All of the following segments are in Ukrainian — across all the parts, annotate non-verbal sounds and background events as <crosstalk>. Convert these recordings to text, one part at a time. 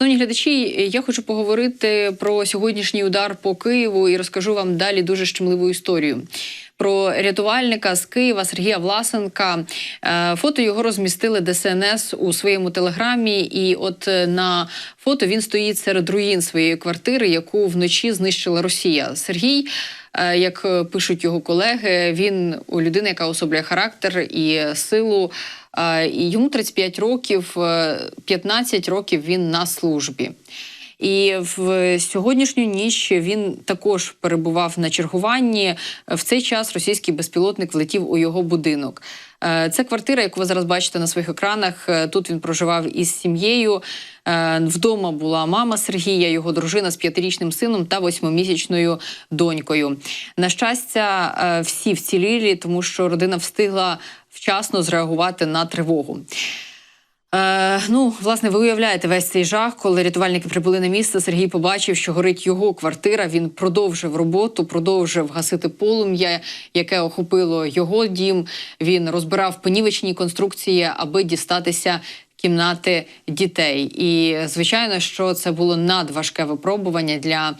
Шановні глядачі, я хочу поговорити про сьогоднішній удар по Києву і розкажу вам далі дуже щемливу історію. Про рятувальника з Києва Сергія Власенка. Е, Фото його розмістили ДСНС у своєму телеграмі. І от е, на фото він стоїть серед руїн своєї квартири, яку вночі знищила Росія. Сергій, е, як пишуть його колеги, він у людини, яка особлює характер і силу. Е, йому 35 років, е, 15 років він на службі. І в сьогоднішню ніч він також перебував на чергуванні. В цей час російський безпілотник влетів у його будинок. Е, Це квартира, яку ви зараз бачите на своїх екранах. Е, Тут він проживав із сім'єю. Е, Вдома була мама Сергія, його дружина з п'ятирічним сином та восьмимісячною донькою. На щастя, всі вцілілі, тому що родина встигла вчасно зреагувати на тривогу. Е, ну, власне, ви уявляєте весь цей жах, коли рятувальники прибули на місце. Сергій побачив, що горить його квартира. Він продовжив роботу, продовжив гасити полум'я, яке охопило його дім. Він розбирав понівечні конструкції, аби дістатися кімнати дітей. І звичайно, що це було надважке випробування для.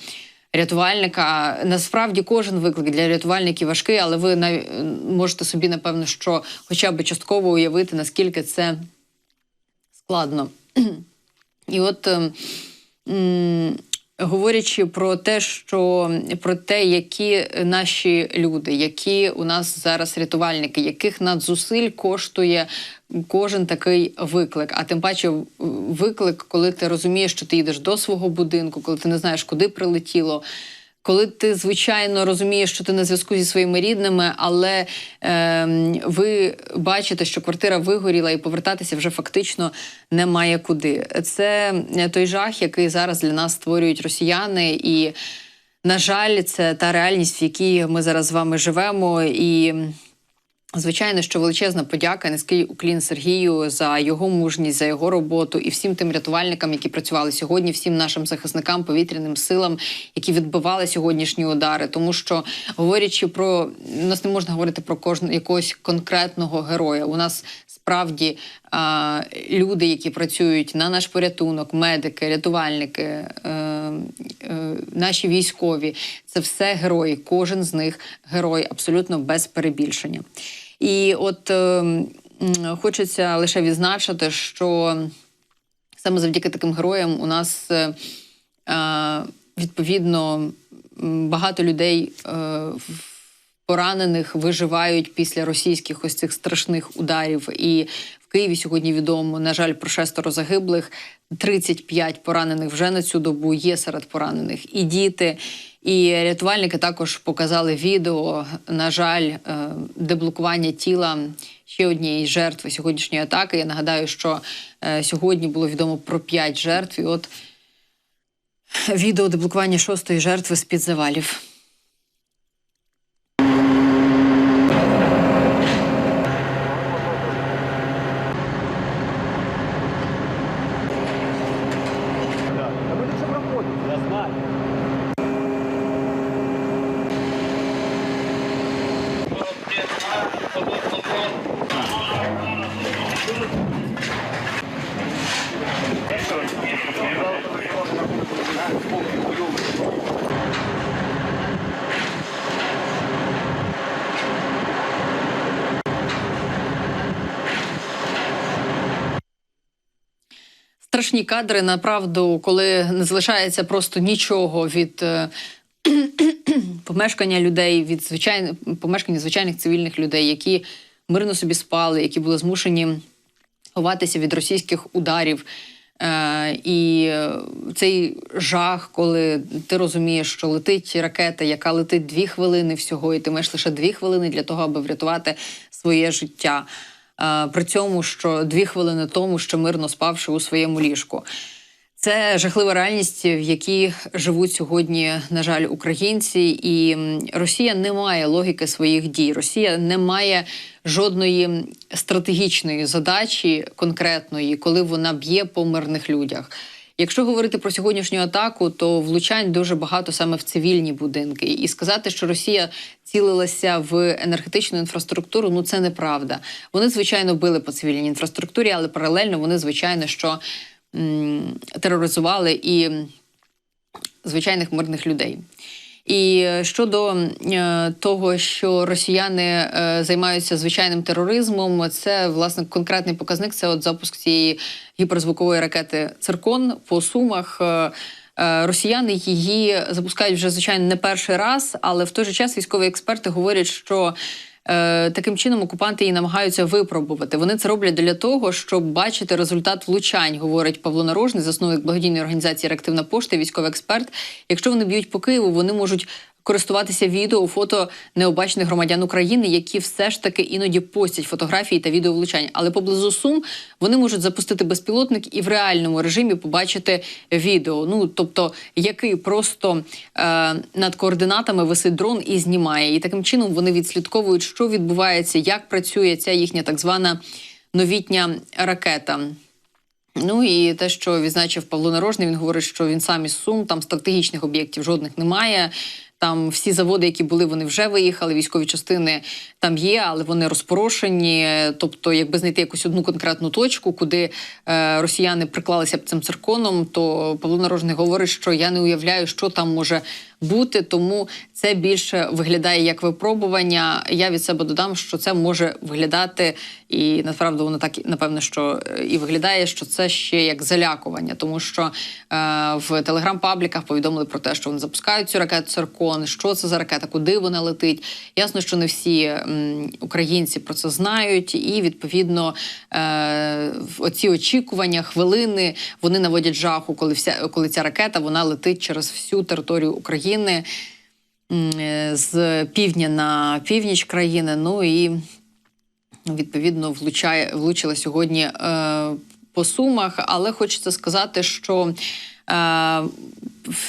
Рятувальника насправді кожен виклик для рятувальників важкий, але ви можете собі напевно, що хоча б частково уявити, наскільки це складно. І от ем, говорячи про те, що про те, які наші люди, які у нас зараз рятувальники, яких надзусиль коштує кожен такий виклик. А тим паче виклик, коли ти розумієш, що ти їдеш до свого будинку, коли ти не знаєш, куди прилетіло. Коли ти звичайно розумієш, що ти на зв'язку зі своїми рідними, але е, ви бачите, що квартира вигоріла, і повертатися вже фактично немає куди. Це той жах, який зараз для нас створюють росіяни, і на жаль, це та реальність, в якій ми зараз з вами живемо. І Звичайно, що величезна подяка, низький уклін Сергію за його мужність, за його роботу і всім тим рятувальникам, які працювали сьогодні, всім нашим захисникам, повітряним силам, які відбивали сьогоднішні удари. Тому що говорячи про у нас не можна говорити про кожного якогось конкретного героя. У нас справді люди, які працюють на наш порятунок, медики, рятувальники, е, е, наші військові це все герої. Кожен з них герой, абсолютно без перебільшення. І от е, хочеться лише відзначити, що саме завдяки таким героям у нас відповідно багато людей в- поранених виживають після російських ось цих страшних ударів. І в Києві сьогодні відомо, на жаль, про шестеро загиблих, 35 поранених вже на цю добу є серед поранених і діти. І рятувальники також показали відео, на жаль, е, деблокування тіла ще однієї жертви сьогоднішньої атаки. Я нагадаю, що е, сьогодні було відомо про 5 жертв. І от відео деблокування шостої жертви з-під завалів. Страшні кадри, направду, коли не залишається просто нічого від е, <clears throat> помешкання людей, від звичайних помешкання звичайних цивільних людей, які мирно собі спали, які були змушені ховатися від російських ударів. Е, і е, цей жах, коли ти розумієш, що летить ракета, яка летить дві хвилини всього, і ти маєш лише дві хвилини для того, аби врятувати своє життя. Е, при цьому, що дві хвилини тому, що мирно спавши у своєму ліжку. Це жахлива реальність, в якій живуть сьогодні, на жаль, українці, і Росія не має логіки своїх дій. Росія не має жодної стратегічної задачі конкретної, коли вона б'є по мирних людях. Якщо говорити про сьогоднішню атаку, то влучань дуже багато саме в цивільні будинки. І сказати, що Росія цілилася в енергетичну інфраструктуру, ну це неправда. Вони звичайно били по цивільній інфраструктурі, але паралельно вони звичайно що м, тероризували і звичайних мирних людей. І е, щодо е, того, що росіяни е, займаються звичайним тероризмом, це власне конкретний показник. Це от запуск цієї гіперзвукової ракети Циркон по сумах. Росіяни її запускають вже звичайно не перший раз, але в той же час військові експерти говорять, що таким чином окупанти її намагаються випробувати. Вони це роблять для того, щоб бачити результат влучань, говорить Павло Нарожний, засновник благодійної організації Реактивна пошта, військовий експерт. Якщо вони б'ють по Києву, вони можуть. Користуватися відео, фото необачних громадян України, які все ж таки іноді постять фотографії та відео влучань. Але поблизу Сум вони можуть запустити безпілотник і в реальному режимі побачити відео. Ну тобто, який просто е, над координатами висить дрон і знімає. І таким чином вони відслідковують, що відбувається, як працює ця їхня так звана новітня ракета. Ну і те, що відзначив Павло Нарожний, він говорить, що він сам із Сум, там стратегічних об'єктів жодних немає. Там всі заводи, які були, вони вже виїхали. Військові частини там є, але вони розпорошені. Тобто, якби знайти якусь одну конкретну точку, куди е, росіяни приклалися б цим цирконом, то Павло Нарожний говорить, що я не уявляю, що там може бути. Тому це більше виглядає як випробування. Я від себе додам, що це може виглядати, і насправді воно так напевно, що е, і виглядає, що це ще як залякування, тому що е, в телеграм-пабліках повідомили про те, що вони запускають цю ракету Циркон. Що це за ракета, куди вона летить? Ясно, що не всі м, українці про це знають, і відповідно е, оці очікування, хвилини вони наводять жаху, коли вся коли ця ракета вона летить через всю територію України м, е, з півдня на північ країни. Ну і відповідно влучає влучила сьогодні е, по сумах. Але хочеться сказати, що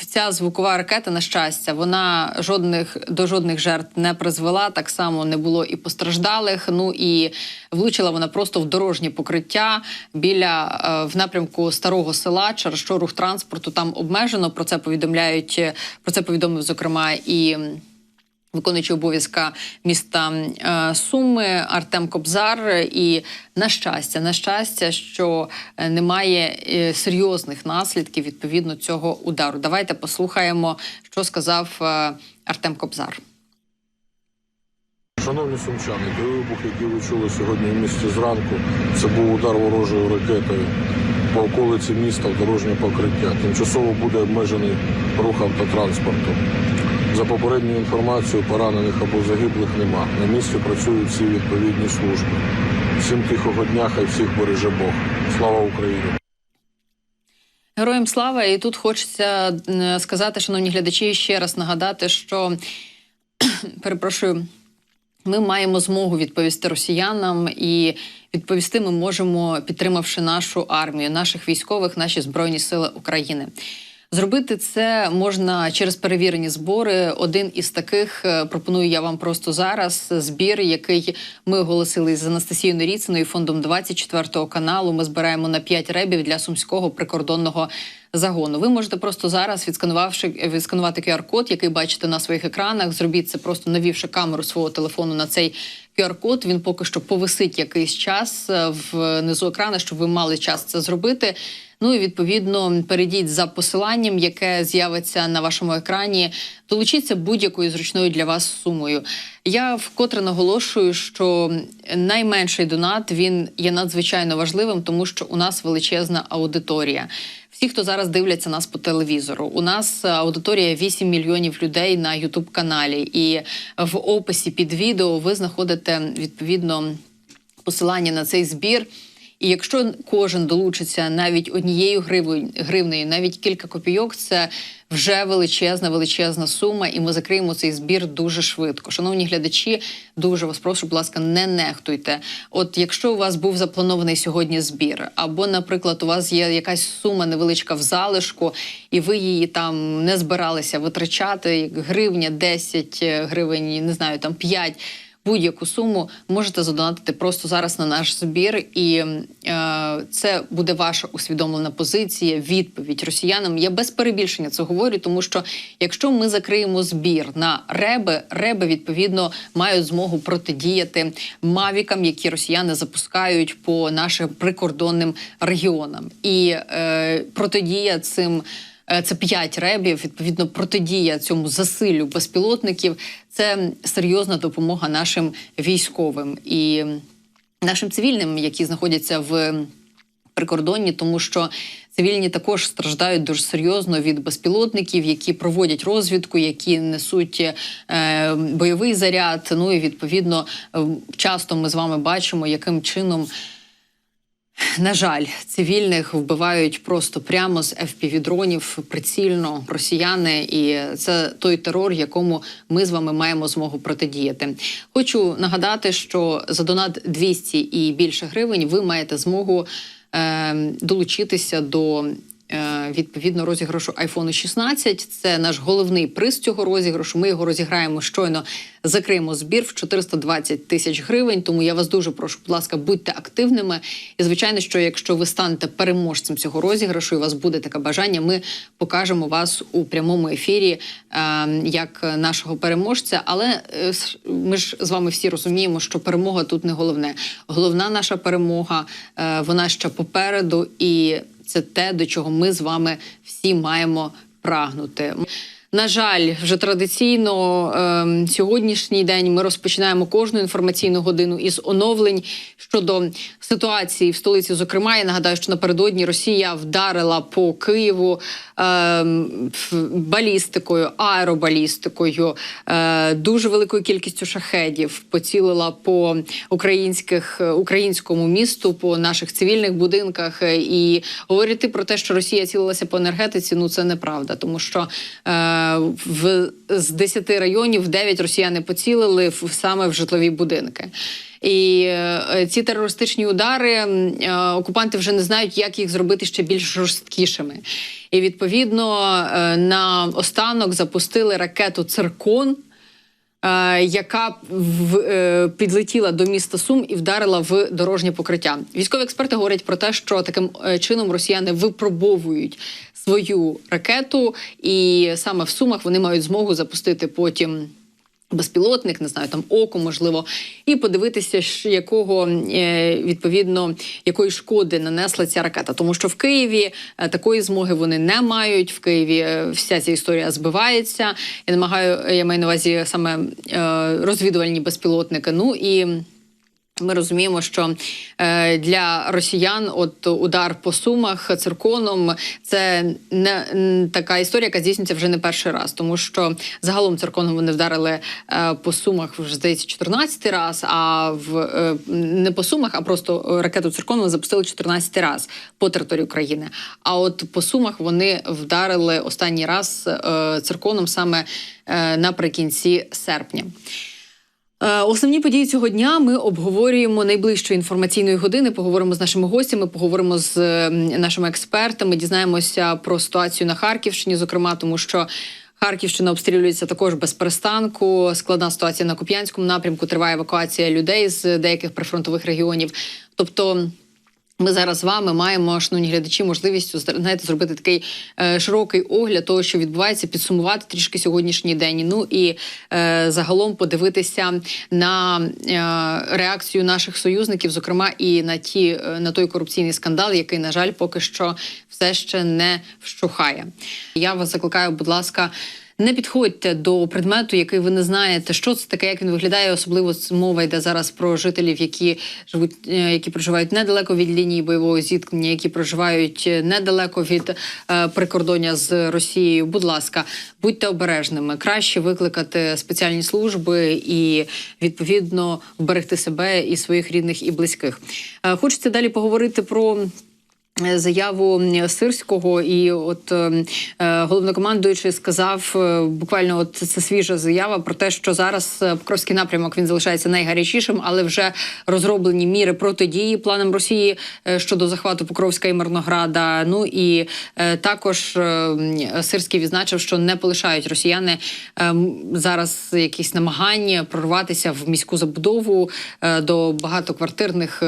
ця звукова ракета, на щастя, вона жодних до жодних жертв не призвела. Так само не було і постраждалих. Ну і влучила вона просто в дорожнє покриття біля е, в напрямку старого села, через що рух транспорту там обмежено. Про це повідомляють. Про це повідомив зокрема і. Виконуючий обов'язка міста е, Суми Артем Кобзар. І на щастя, на щастя, що е, немає е, серйозних наслідків відповідно цього удару. Давайте послухаємо, що сказав Артем Кобзар. Шановні сумчани, той вибух, який ви чули сьогодні в місті зранку, це був удар ворожою ракетою по околиці міста в дорожнє покриття. Тимчасово буде обмежений рух автотранспорту. За попередньою інформацією, поранених або загиблих нема. На місці працюють всі відповідні служби. Всім тихого дня, хай всіх береже Бог. Слава Україні! Героям слава! І тут хочеться сказати, шановні глядачі, ще раз нагадати, що <clears throat> перепрошую. Ми маємо змогу відповісти росіянам, і відповісти ми можемо, підтримавши нашу армію, наших військових, наші збройні сили України. Зробити це можна через перевірені збори. Один із таких е, пропоную я вам просто зараз. Збір, який ми оголосили з Анастасією Неріциною, фондом 24 каналу. Ми збираємо на 5 ребів для сумського прикордонного загону. Ви можете просто зараз, відсканувавши відсканувати QR-код, який бачите на своїх екранах. Зробіть це просто навівши камеру свого телефону на цей QR-код. Він поки що повисить якийсь час е, внизу екрана, щоб ви мали час це зробити. Ну і відповідно перейдіть за посиланням, яке з'явиться на вашому екрані. Долучіться будь-якою зручною для вас сумою. Я вкотре наголошую, що найменший донат він є надзвичайно важливим, тому що у нас величезна аудиторія. Всі, хто зараз дивляться нас по телевізору, у нас аудиторія 8 мільйонів людей на Ютуб каналі, і в описі під відео ви знаходите відповідно посилання на цей збір. І якщо кожен долучиться навіть однією гривнею, навіть кілька копійок, це вже величезна, величезна сума, і ми закриємо цей збір дуже швидко. Шановні глядачі, дуже вас прошу, будь ласка, не нехтуйте. От якщо у вас був запланований сьогодні збір, або, наприклад, у вас є якась сума невеличка в залишку, і ви її там не збиралися витрачати, гривня, 10 гривень, не знаю, там 5, будь-яку суму можете задонатити просто зараз на наш збір, і е, це буде ваша усвідомлена позиція, відповідь росіянам. Я без перебільшення це говорю, тому що якщо ми закриємо збір на реби, реби відповідно мають змогу протидіяти мавікам, які росіяни запускають по нашим прикордонним регіонам, і е, протидія цим. Е, Це п'ять ребів. Відповідно, протидія цьому засиллю безпілотників. Це серйозна допомога нашим військовим і нашим цивільним, які знаходяться в прикордонні, тому що цивільні також страждають дуже серйозно від безпілотників, які проводять розвідку, які несуть е, бойовий заряд. Ну і відповідно часто ми з вами бачимо, яким чином. На жаль, цивільних вбивають просто прямо з FPV-дронів прицільно росіяни, і це той терор, якому ми з вами маємо змогу протидіяти. Хочу нагадати, що за донат 200 і більше гривень ви маєте змогу е, долучитися до. Е, Відповідно, розіграшу iPhone 16. Це наш головний приз цього розіграшу. Ми його розіграємо щойно. Закриємо збір в 420 тисяч гривень. Тому я вас дуже прошу, будь ласка, будьте активними. І звичайно, що якщо ви станете переможцем цього розіграшу, і у вас буде таке бажання, ми покажемо вас у прямому ефірі е, як нашого переможця. Але е, ми ж з вами всі розуміємо, що перемога тут не головне. Головна наша перемога, вона ще попереду, і це те, до чого ми з вами всі маємо прагнути. На жаль, вже традиційно ем, сьогоднішній день ми розпочинаємо кожну інформаційну годину із оновлень щодо ситуації в столиці. Зокрема, я нагадаю, що напередодні Росія вдарила по Києву ем, балістикою, аеробалістикою, е, дуже великою кількістю шахедів поцілила по українських українському місту, по наших цивільних будинках. І говорити про те, що Росія цілилася по енергетиці, ну це неправда, тому що е, в з 10 районів 9 росіяни поцілили в саме в житлові будинки. І е, ці терористичні удари е, окупанти вже не знають, як їх зробити ще більш жорсткішими. І відповідно е, на останок запустили ракету Циркон. Яка в, підлетіла до міста Сум і вдарила в дорожнє покриття. Військові експерти говорять про те, що таким чином росіяни випробовують свою ракету, і саме в Сумах вони мають змогу запустити потім безпілотник, не знаю, там око, можливо, і подивитися, якого е, відповідно якої шкоди нанесла ця ракета. Тому що в Києві е, такої змоги вони не мають. В Києві е, вся ця історія збивається. Я намагаю, я маю на увазі саме розвідувальні безпілотники. Ну і. Ми розуміємо, що е, для росіян, от удар по сумах цирконом, це не така історія, яка здійснюється вже не перший раз, тому що загалом цирконом вони вдарили е, по сумах вже здається 14 раз. А в е, не по сумах, а просто ракету цирконом запустили 14 раз по території України. А от по сумах вони вдарили останній раз цирконом саме наприкінці серпня. Е, Основні події цього дня ми обговорюємо найближчої інформаційної години. Поговоримо з нашими гостями, поговоримо з нашими експертами. Дізнаємося про ситуацію на Харківщині, зокрема, тому що. Харківщина обстрілюється також без перестанку. Складна ситуація на Куп'янському напрямку. Триває евакуація людей з деяких прифронтових регіонів. Тобто, ми зараз з вами маємо, шановні глядачі, можливість знаєте, зробити такий е, широкий огляд того, що відбувається, підсумувати трішки сьогоднішній день. Ну і е, загалом подивитися на е, реакцію наших союзників, зокрема і на ті е, на той корупційний скандал, який, на жаль, поки що все ще не вщухає. Я вас закликаю, будь ласка. Не підходьте до предмету, який ви не знаєте, що це таке, як він виглядає. Особливо мова йде зараз про жителів, які живуть, е, які проживають недалеко від лінії бойового зіткнення, які проживають е, недалеко від е, прикордоння з Росією. Будь ласка, будьте обережними. Краще викликати спеціальні служби і відповідно вберегти себе і своїх рідних і близьких. Хочеться далі поговорити про. Е, Заяву Сирського, і от е, е, головнокомандуючий сказав е, буквально, от це свіжа заява про те, що зараз Покровський напрямок він залишається найгарячішим, але вже розроблені міри протидії планам Росії щодо захвату Покровська і Мирнограда. Ну і е, також е, Сирський відзначив, що не полишають росіяни е, зараз якісь намагання прорватися в міську забудову е, до багатоквартирних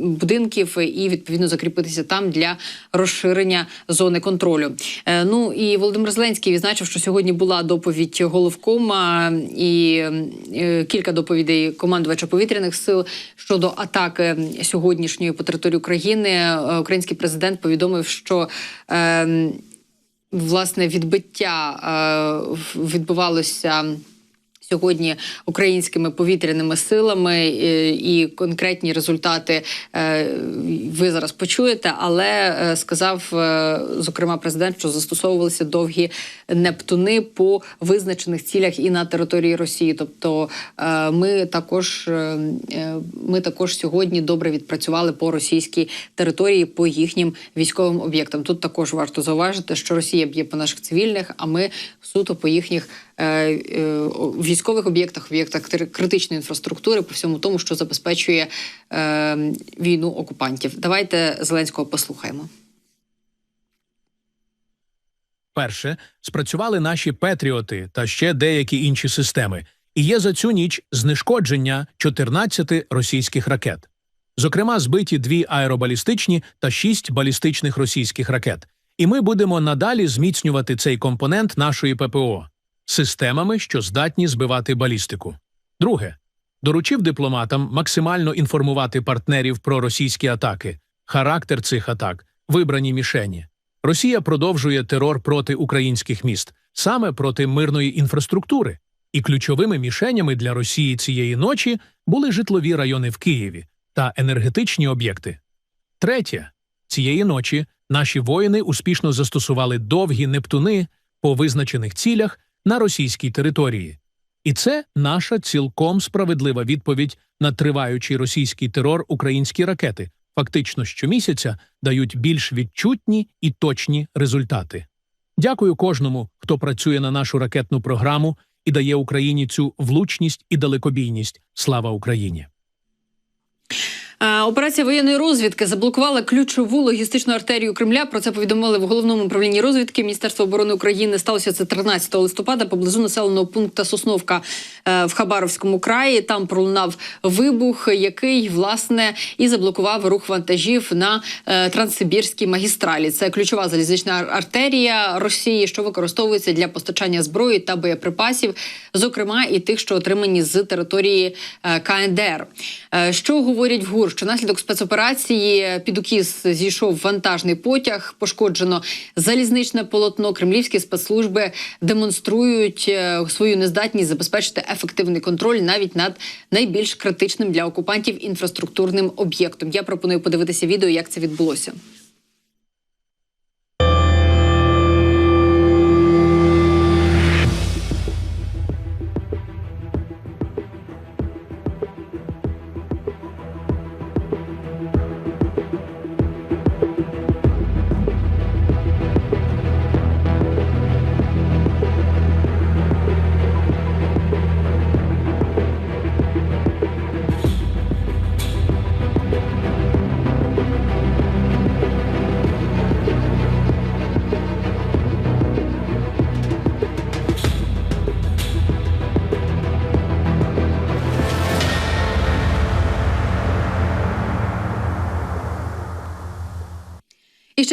будинків і відповідно закріпитися там для розширення зони контролю. Е, Ну і Володимир Зеленський відзначив, що сьогодні була доповідь головкома і е, кілька доповідей командувача повітряних сил щодо атаки сьогоднішньої по території України. Е, Український президент повідомив, що е, власне відбиття відбувалося. Сьогодні українськими повітряними силами е, і конкретні результати е, ви зараз почуєте. Але е, сказав зокрема президент, що застосовувалися довгі нептуни по визначених цілях і на території Росії. Тобто ми також ми також сьогодні добре відпрацювали по російській території по їхнім військовим об'єктам. Тут також варто зауважити, що Росія б'є по наших цивільних, а ми суто по їхніх військових об'єктах, об'єктах критичної інфраструктури, по всьому тому, що забезпечує е, війну окупантів. Давайте Зеленського послухаємо. Перше, спрацювали наші Петріоти та ще деякі інші системи, і є за цю ніч знешкодження 14 російських ракет. Зокрема, збиті дві аеробалістичні та шість балістичних російських ракет. І ми будемо надалі зміцнювати цей компонент нашої ППО системами, що здатні збивати балістику. Друге, доручив дипломатам максимально інформувати партнерів про російські атаки, характер цих атак, вибрані мішені. Росія продовжує терор проти українських міст, саме проти мирної інфраструктури. І ключовими мішенями для Росії цієї ночі були житлові райони в Києві та енергетичні об'єкти. Третє, цієї ночі наші воїни успішно застосували довгі нептуни по визначених цілях на російській території. І це наша цілком справедлива відповідь на триваючий російський терор українські ракети, фактично щомісяця дають більш відчутні і точні результати. Дякую кожному, хто працює на нашу ракетну програму і дає Україні цю влучність і далекобійність. Слава Україні! Е, Операція воєнної розвідки заблокувала ключову логістичну артерію Кремля. Про це повідомили в головному управлінні розвідки Міністерства оборони України. Сталося це 13 листопада поблизу населеного пункту Сосновка е, в Хабаровському краї. Там пролунав вибух, який власне і заблокував рух вантажів на е, Транссибірській магістралі. Це ключова залізнична артерія Росії, що використовується для постачання зброї та боєприпасів, зокрема і тих, що отримані з території КНДР. Що говорять в ГУР? Що наслідок спецоперації під укіс зійшов вантажний потяг, пошкоджено залізничне полотно. Кремлівські спецслужби демонструють е, свою нездатність забезпечити ефективний контроль навіть над найбільш критичним для окупантів інфраструктурним об'єктом. Я пропоную подивитися відео, як це відбулося.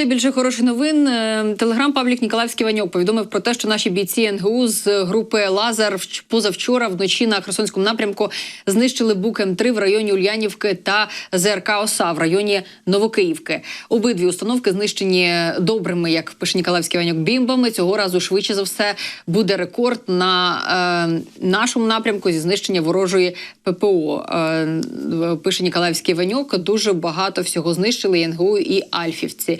Ще більше хороших новин. Е, Телеграм-паблік Ніколаївський Ваньок повідомив про те, що наші бійці НГУ з групи Лазар вч- позавчора вночі на Херсонському напрямку знищили бук М3 в районі Ульянівки та ЗРК ОСА в районі Новокиївки. Обидві установки знищені добрими, як пише Ніколаївський Ваньок, бімбами. Цього разу швидше за все буде рекорд на е, нашому напрямку зі знищення ворожої ППО. Е, пише Ніколаївський Ваньок. Дуже багато всього знищили НГУ і Альфівці.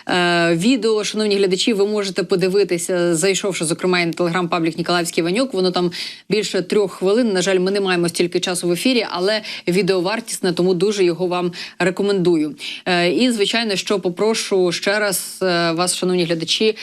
Е, відео, шановні глядачі, ви можете подивитися, зайшовши, зокрема, і на телеграм-паблік Ніколаївський Ванюк. Воно там більше трьох хвилин. На жаль, ми не маємо стільки часу в ефірі, але відео вартісне, тому дуже його вам рекомендую. Е, і звичайно, що попрошу ще раз е, вас, шановні глядачі,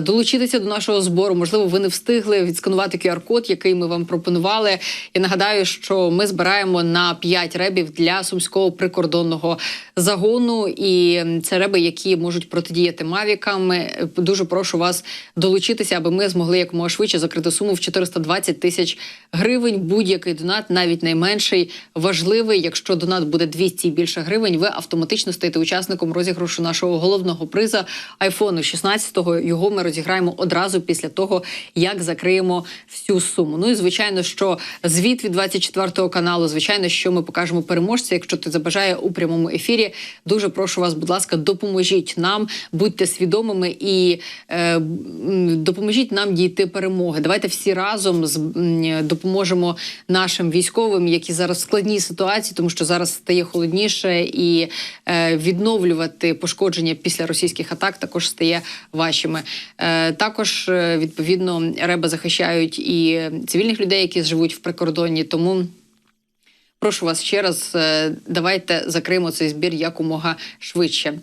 долучитися до нашого збору. Можливо, ви не встигли відсканувати QR-код, який ми вам пропонували. Я нагадаю, що ми збираємо на 5 ребів для сумського прикордонного загону, і це реби, які можуть протидіяти мавікам. Е, Дуже прошу вас долучитися, аби ми змогли якомога швидше закрити суму в 420 тисяч гривень. Будь-який донат, навіть найменший, важливий. Якщо донат буде 200 і більше гривень, ви автоматично стаєте учасником розіграшу нашого головного приза айфону 16-го. Його ми розіграємо одразу після того, як закриємо всю суму. Ну і звичайно, що звіт від 24 каналу. Звичайно, що ми покажемо переможця. Якщо ти забажає у прямому ефірі, дуже прошу вас, будь ласка, допоможіть нам, будьте свідомими і е, допоможіть нам дійти перемоги. Давайте всі разом з, допоможемо нашим військовим, які зараз в складній ситуації, тому що зараз стає холодніше, і е, відновлювати пошкодження після російських атак також стає важчими. Е, також е, відповідно реби захищають і цивільних людей, які живуть в прикордонні. Тому прошу вас ще раз, е, давайте закриємо цей збір якомога швидше.